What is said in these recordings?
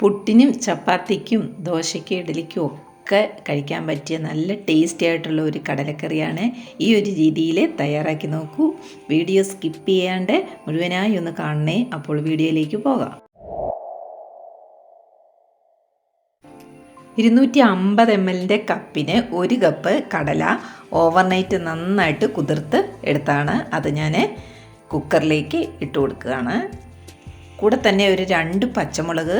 പുട്ടിനും ചപ്പാത്തിക്കും ദോശയ്ക്കും ഇഡലിക്കും ഒക്കെ കഴിക്കാൻ പറ്റിയ നല്ല ടേസ്റ്റി ആയിട്ടുള്ള ഒരു കടലക്കറിയാണ് ഈ ഒരു രീതിയിൽ തയ്യാറാക്കി നോക്കൂ. വീഡിയോ സ്കിപ്പ് ചെയ്യാണ്ട് മുഴുവനായി ഒന്ന് കാണണേ. അപ്പോൾ വീഡിയോയിലേക്ക് പോകാം. ഇരുന്നൂറ്റി അമ്പത് എം എല്ലിന്റെ കപ്പിന് ഒരു കപ്പ് കടല ഓവർനൈറ്റ് നന്നായിട്ട് കുതിർത്ത് എടുത്താണ്. അത് ഞാൻ കുക്കറിലേക്ക് ഇട്ട് കൊടുക്കുകയാണ്. കൂടെ തന്നെ ഒരു രണ്ട് പച്ചമുളക്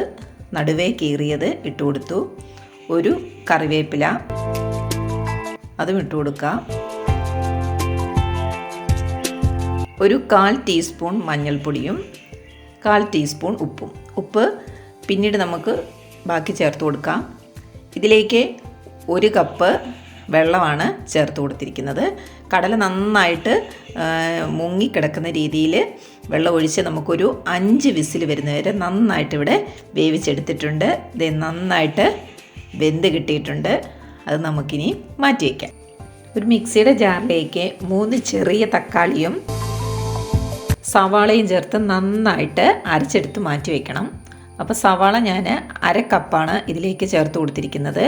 നടുവേ കീറിയത് ഇട്ട് കൊടുത്തു. ഒരു കറിവേപ്പില അതും ഇട്ട് കൊടുക്കാം. ഒരു കാൽ ടീസ്പൂൺ മഞ്ഞൾപ്പൊടിയും കാൽ ടീസ്പൂൺ ഉപ്പും. ഉപ്പ് പിന്നീട് നമുക്ക് ബാക്കി ചേർത്ത് കൊടുക്കാം. ഇതിലേക്ക് ഒരു കപ്പ് വെള്ളമാണ് ചേർത്ത് കൊടുത്തിരിക്കുന്നത്. കടല നന്നായിട്ട് മുങ്ങിക്കിടക്കുന്ന രീതിയിൽ വെള്ളം ഒഴിച്ച് നമുക്കൊരു അഞ്ച് വിസിൽ വരുന്നവരെ നന്നായിട്ട് ഇവിടെ വേവിച്ചെടുത്തിട്ടുണ്ട്. ഇത് നന്നായിട്ട് വെന്ത് കിട്ടിയിട്ടുണ്ട്. അത് നമുക്കിനി മാറ്റി വയ്ക്കാം. ഒരു മിക്സിയുടെ ജാറിലേക്ക് മൂന്ന് ചെറിയ തക്കാളിയും സവാളയും ചേർത്ത് നന്നായിട്ട് അരച്ചെടുത്ത് മാറ്റി വയ്ക്കണം. അപ്പോൾ സവാള ഞാൻ അര കപ്പാണ് ഇതിലേക്ക് ചേർത്ത് കൊടുത്തിരിക്കുന്നത്.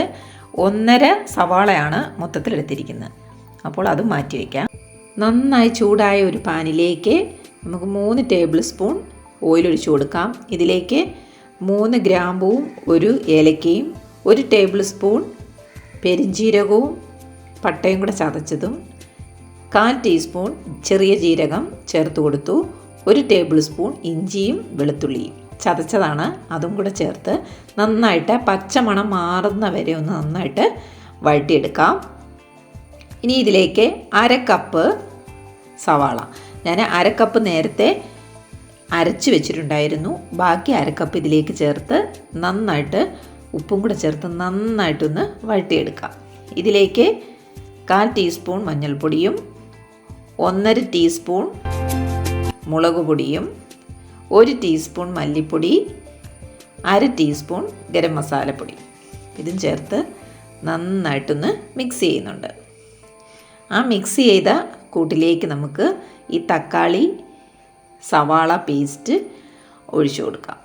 ഒന്നര സവാളയാണ് മൊത്തത്തിൽ എടുത്തിരിക്കുന്നത് അപ്പോൾ അത് മാറ്റി വയ്ക്കാം. നന്നായി ചൂടായ ഒരു പാനിലേക്ക് നമുക്ക് മൂന്ന് ടേബിൾ സ്പൂൺ ഓയിൽ ഒഴിച്ചു കൊടുക്കാം. ഇതിലേക്ക് മൂന്ന് ഗ്രാമ്പുവും ഒരു ഏലക്കയും ഒരു ടേബിൾ സ്പൂൺ പെരിഞ്ജീരകവും പട്ടയും കൂടെ ചതച്ചതും കാൽ ടീസ്പൂൺ ചെറിയ ജീരകം ചേർത്ത് കൊടുത്തു ഒരു ടേബിൾ സ്പൂൺ ഇഞ്ചിയും വെളുത്തുള്ളിയും. ചതച്ചതാണ്. അതും കൂടെ ചേർത്ത് നന്നായിട്ട് പച്ചമണം മാറുന്ന വരെ ഒന്ന് നന്നായിട്ട് വഴട്ടിയെടുക്കാം ഇനി ഇതിലേക്ക് അര കപ്പ് സവാള. ഞാൻ അര കപ്പ് നേരത്തെ അരച്ച് വെച്ചിട്ടുണ്ടായിരുന്നു. ബാക്കി അര കപ്പ് ഇതിലേക്ക് ചേർത്ത് നന്നായിട്ട് ഉപ്പും കൂടെ ചേർത്ത് നന്നായിട്ടൊന്ന് വഴട്ടിയെടുക്കാം ഇതിലേക്ക് കാൽ ടീസ്പൂൺ മഞ്ഞൾപ്പൊടിയും ഒന്നര ടീസ്പൂൺ മുളക് പൊടിയും ഒരു ടീസ്പൂൺ മല്ലിപ്പൊടി അര ടീസ്പൂൺ ഗരം മസാലപ്പൊടി. ഇതും ചേർത്ത് നന്നായിട്ടൊന്ന് മിക്സ് ചെയ്യുന്നുണ്ട്. ആ മിക്സ് ചെയ്ത കൂട്ടിലേക്ക് നമുക്ക് ഈ തക്കാളി സവാള പേസ്റ്റ് ഒഴിച്ചു കൊടുക്കാം.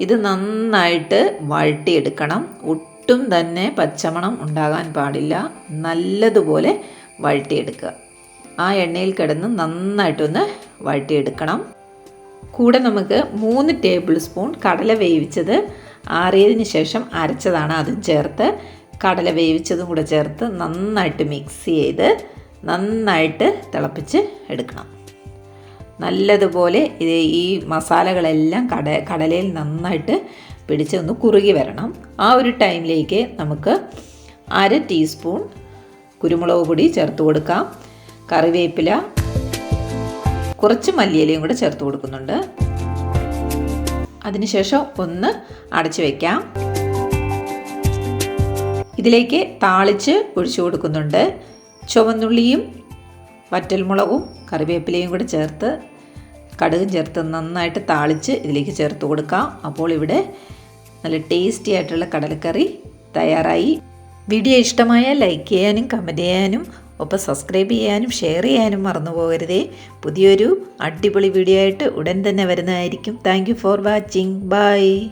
ഇത് നന്നായിട്ട് വഴട്ടിയെടുക്കണം. ഒട്ടും തന്നെ പച്ചമണം ഉണ്ടാകാൻ പാടില്ല. നല്ലതുപോലെ വഴട്ടിയെടുക്കുക. ആ എണ്ണയിൽ കിടന്ന് നന്നായിട്ടൊന്ന് വഴട്ടിയെടുക്കണം. കൂടെ നമുക്ക് മൂന്ന് ടേബിൾ സ്പൂൺ കടല വേവിച്ചത് ആറിയതിന് ശേഷം അരച്ചതാണ് അതും ചേർത്ത്. കടല വേവിച്ചതും കൂടെ ചേർത്ത് നന്നായിട്ട് മിക്സ് ചെയ്ത് നന്നായിട്ട് തിളപ്പിച്ച് എടുക്കണം. നല്ലതുപോലെ ഇത് ഈ മസാലകളെല്ലാം കട കടലയിൽ നന്നായിട്ട് പിടിച്ച് ഒന്ന് കുറുകി വരണം. ആ ഒരു ടൈമിലേക്ക് നമുക്ക് അര ടീസ്പൂൺ കുരുമുളക് പൊടി ചേർത്ത് കൊടുക്കാം. കറിവേപ്പില കുറച്ച് മല്ലിയിലയും കൂടെ ചേർത്ത് കൊടുക്കുന്നുണ്ട്. അതിനുശേഷം ഒന്ന് അടച്ചു വയ്ക്കാം ഇതിലേക്ക് താളിച്ച് ഒഴിച്ചു കൊടുക്കുന്നുണ്ട്. ചുവന്നുള്ളിയും വറ്റൽമുളകും കറിവേപ്പിലയും കൂടെ ചേർത്ത് കടുകും ചേർത്ത് നന്നായിട്ട് താളിച്ച് ഇതിലേക്ക് ചേർത്ത് കൊടുക്കാം. അപ്പോൾ ഇവിടെ നല്ല ടേസ്റ്റി ആയിട്ടുള്ള കടലക്കറി തയ്യാറായി. വീഡിയോ ഇഷ്ടമായാൽ ലൈക്ക് ചെയ്യാനും കമന്റ് ചെയ്യാനും ഒപ്പം സബ്സ്ക്രൈബ് ചെയ്യാനും ഷെയർ ചെയ്യാനും മറന്നു പോകരുതേ. പുതിയൊരു അടിപൊളി വീഡിയോ ആയിട്ട് ഉടൻ തന്നെ വരുന്നതായിരിക്കും. Thank for watching bye